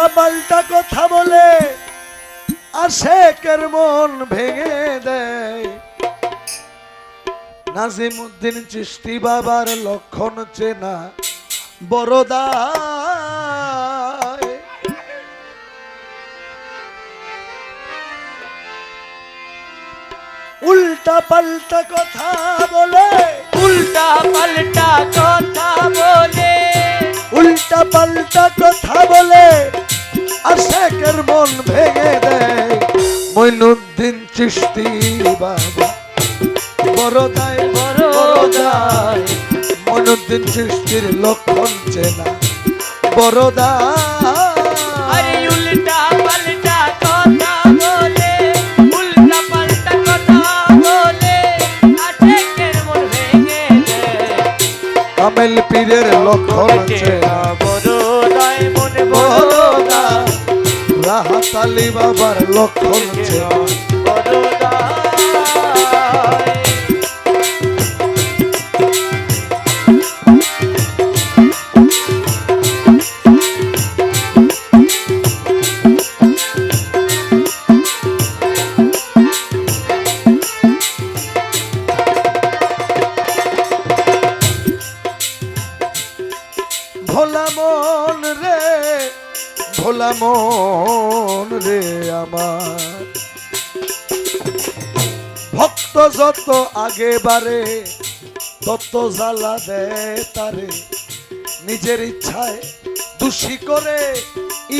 উল্টা পাল্টা কথা বলে আশেকের মন ভেঙে দেয়। নাজিমুদ্দিন চিস্তি বাবার লক্ষণ চেনা বড়দায় উল্টা পাল্টা কথা বলে উল্টা পাল্টা কথা বলে। উল্টা পাল্টা কথা বলে আশেকের মন ভেঙে দেয়। মইনুদ্দিন চিস্তি বাবা। বড়দায় বড়দায় মইনুদ্দিন চিস্তির লক্ষণ চেনা। ভেঙে দেয়। কামেল পীরের লক্ষণ চেনা। রাহাত আলী বাবার লক্ষণ চেনা ভোলা মন রে আমার। ভক্ত যত আগে বারে তত জ্বালা দেয় তারে। নিজের ইচ্ছায় দোষী করে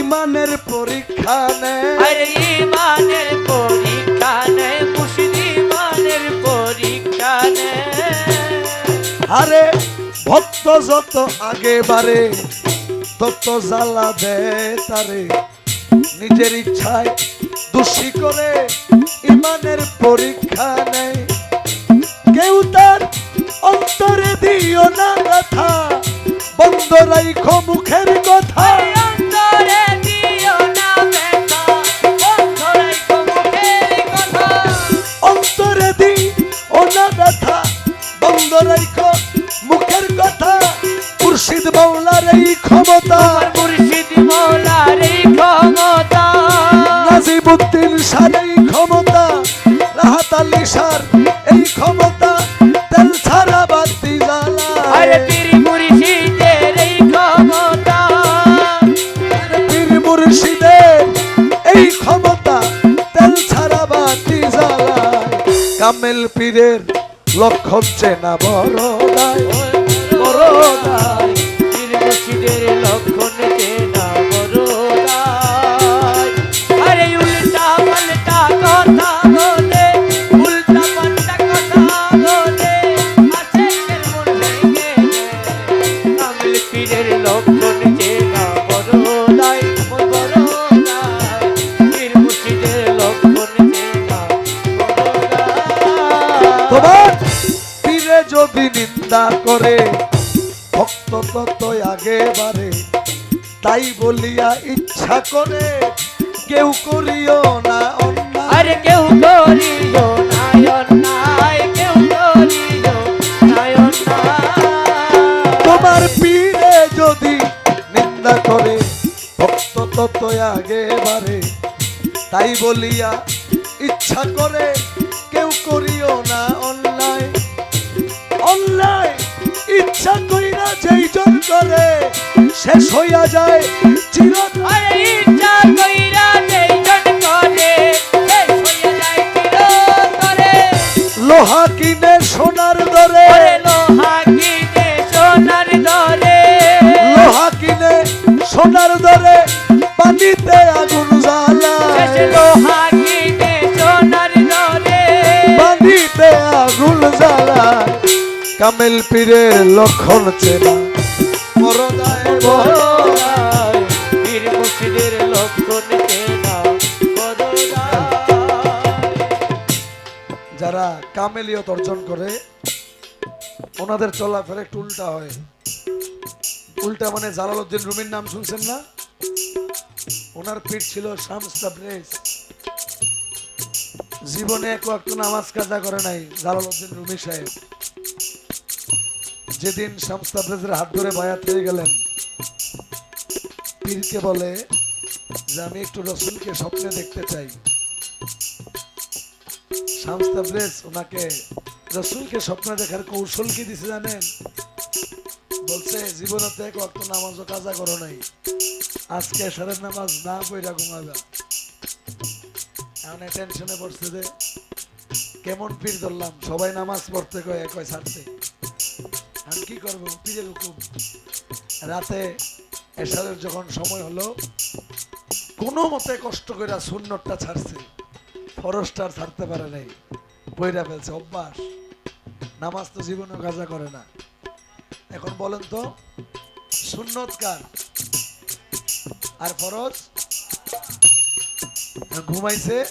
ইমানের পরীক্ষা নেয়। আরে ইমানের পরীক্ষা নেয় মুর্শিদ ইমানের পরীক্ষা নেয়। আরে ভক্ত যত আগে বারে তত জ্বালা দেয় তারে। নিজের ইচ্ছায় দোষী করে ইমানের পরীক্ষা নেয়। কেউ তার অন্তরে দিও না কথা বন্ধ রাইখো মুখের কথা। অন্তরে দিও না ব্যথা, মুখের কথা। অন্তরে দি ও না ব্যথা বন্ধ রাইখো মুখের কথা। মুর্শিদ বাউলার এই ক্ষমতা মুর্শিদ মৌলার এই ক্ষমতা। নাজিবুদ্দিন সার এই ক্ষমতা রাহাত আলী সার এই ক্ষমতা তেল ছাড়া বাতি আরে জ্বালায় পীর মুর্শিদের এই ক্ষমতা। পীর মুর্শিদের এই ক্ষমতা তেল ছাড়া বাতি জ্বালায় কামেল পীরের লক্ষণ চেনা বড়দায় পীর মুর্শিদের করে কেউ করিও না অন্যায়। আরে কেউ করিও নায়ন নাই কেউ করিও নায়ন নাই তোমার পীরে যদি নিন্দা করে ভক্ত তত আগে বারে তাই বলিয়া ইচ্ছা করে কেউ করিও না শেষ হইয়া যায় ইচ্ছা কইরা করে লোহা কিনে সোনার দরে। লোহা কিনে সোনার দরে। লোহা কিনে সোনার দরে পানিতে আগুন জ্বালা। লোহা কিনে সোনার দরে। পানিতে আগুন জ্বালা। কামেল পীরের লক্ষণ চেনা। যারা কামেলিয়ত অর্জন করে, ওনাদের চলাফেরা একটু উল্টা হয়। উল্টা মানে জালালউদ্দিন রুমির নাম শুনছেন না? ওনার পিঠ ছিল শামস জীবনে এক ওয়াক্ত নামাজ কাজা করে নাই জালালউদ্দিন রুমি সাহেব। যেদিন শামস হাত ধরে বায়াত হয়ে গেলেন পীরকে বলে যে আমি একটু রসুলকে স্বপ্নে দেখতে চাই। ওনাকে রসুলকে স্বপ্নে দেখার কৌশল কি দিছে জানেন? বলছে, জীবনতে এক অক্ত নামাজও কাজা করো নাই। আজকে সারের নামাজ না পইরা ঘুমাবা এমন টেনশনে পড়ছে যে কেমন পীর ধরলাম। সবাই নামাজ পড়তে কয় কয় ছাড়তে। আমি কি করব? পীরের হুকুম। রাতে এশারের যখন সময় হলো, কোনো মতে কষ্ট করে সুন্নতটা ছাড়ছে। ফরসটা আর ছাড়তে পারে নাই। বইরা ফেলছে, অভ্যাস। নামাজ তো জীবনে কাজা করে না। এখন বলেন তো, সুন্নত কার? আর ফরজ? ঘুমাইছে,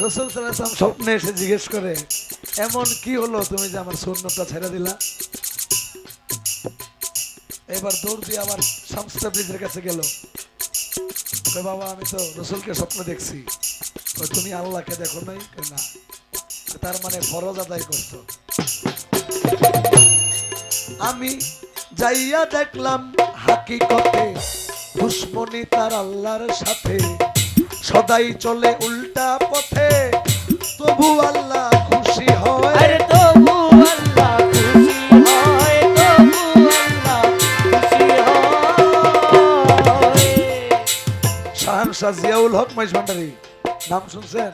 রসুল সাল্লাম স্বপ্নে এসে জিজ্ঞেস করে, এমন কি হলো তুমি যে আমার সুন্নতটা ছেড়ে দিলা? এবার দৌড় দিয়ে আবার শামস্তা ব্রিজের কাছে গেল। বাবা, আমি তো রসুলকে স্বপ্ন দেখছি। তুমি আল্লাহকে দেখো নাই? না। তার মানে ফরজ আদায় করছ। আমি যাইয়া দেখলাম হাকিকতে দুশ্মনী তার আল্লাহর সাথে। সদাই চলে উল্টা পথে। তবু আল্লাহ জিয়াউল হক মাইজ ভান্ডারি, নাম শুনছেন?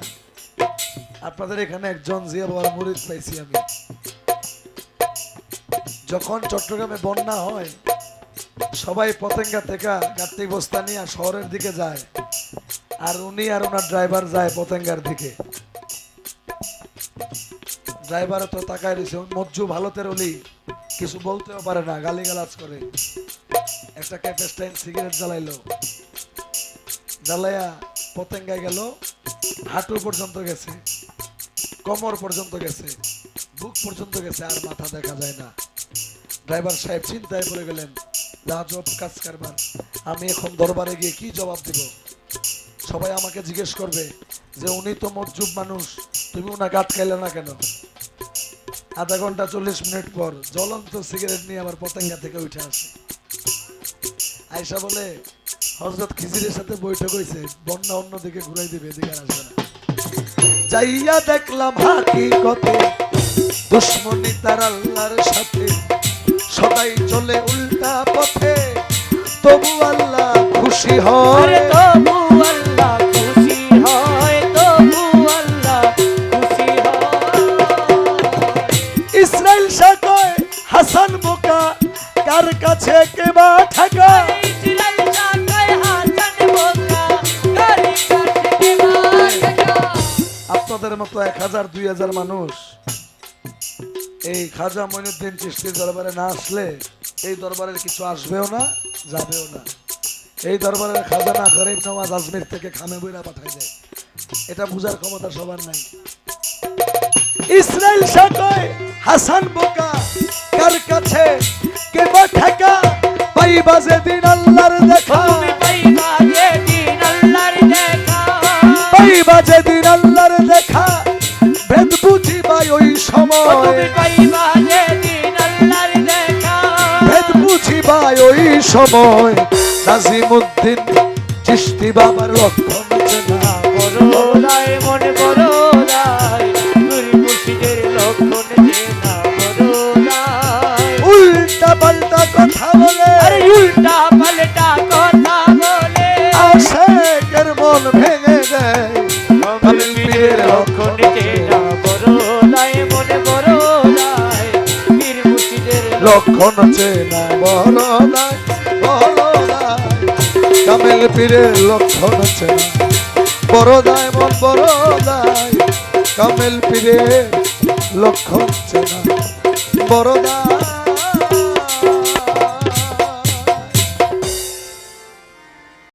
আপনাদের এখানে একজন জিয়া বাবার মুরিদ পাইছি আমি। যখন চট্টগ্রামে বন্যা হয়, সবাই পতেঙ্গা থেকে গাত্তি বস্তা নিয়ে শহরের দিকে যায়, আর উনি আর ওনার ড্রাইভার যায় পতেঙ্গার দিকে। ড্রাইভার তো তাকায় রয়েছে মজ্জু ভালো তেরলি কিছু বলতেও পারে না, গালিগালাজ করে। একটা ক্যাপেস্টাইন সিগারেট জ্বালাইলো। জ্বালাইয়া পতেঙ্গায় গেল, হাঁটু পর্যন্ত গেছে, কোমর পর্যন্ত গেছে, বুক পর্যন্ত গেছে, আর মাথা দেখা যায় না। ড্রাইভার সাহেব চিন্তায় পড়ে গেলেন রাজব কাজ, কারবার। আমি এখন দরবারে গিয়ে কি জবাব দিব? সবাই আমাকে জিজ্ঞেস করবে যে, উনি তো মজ্জুব মানুষ, তুমি ওনা গাছ খাইলে না কেন? আধা ঘণ্টা চল্লিশ মিনিট পর জ্বলন্ত সিগারেট নিয়ে আমার পতেঙ্গা থেকে উঠে আসে। আয়সা বলে হজরত খিজিরের সাথে বৈঠক হয়েছে বন্যা অন্যদিকে ঘুরাই দিবে এদিকে আসবে না। যাইয়া দেখলাম হাকি কত দুশ্মনী তার আল্লাহর সাথে সবাই চলে উল্টা পথে। তবু আল্লাহ খুশি হয়। তবু আপনাদের মতো এক হাজার, দুই হাজার মানুষ এই খাজা মইনুদ্দিন চিস্তির দরবারে না আসলে এই দরবারের কিছু আসবেও না, যাবেও না। এই দরবারের খাজানা গরিব নওয়াজ আজমির থেকে খামে বইরা পাঠাই দেয়। এটা বুঝার ক্ষমতা সবার নাই। ইসরায়েল সাকয় হাসান বোকা কার কাছে কে বা ঠেকা পাইবা যেদিন আল্লাহর দেখা। পাইবা যেদিন পাইবা যেদিন আল্লাহর দেখা ভেদ বুঝিবা ওই সময়। তুমি পাইবা যেদিন আল্লাহর দেখা ভেদ বুঝিবা ওই সময়। নাজিমুদ্দিন চিস্তি বাবার লক্ষণ চেনা। মনে নূর মুর্শিদের লক্ষণ চেনা। বড়দায় উল্টা পাল্টা কথা বলে। আরে উল্টা পাল্টা কথা লক্ষণ চেনা বড়দায় বড়দায় কামেল পীরের লক্ষণ চেনা বড়দায় মন বড়দায় কামেল পীরের লক্ষণ চেনা বড়দায়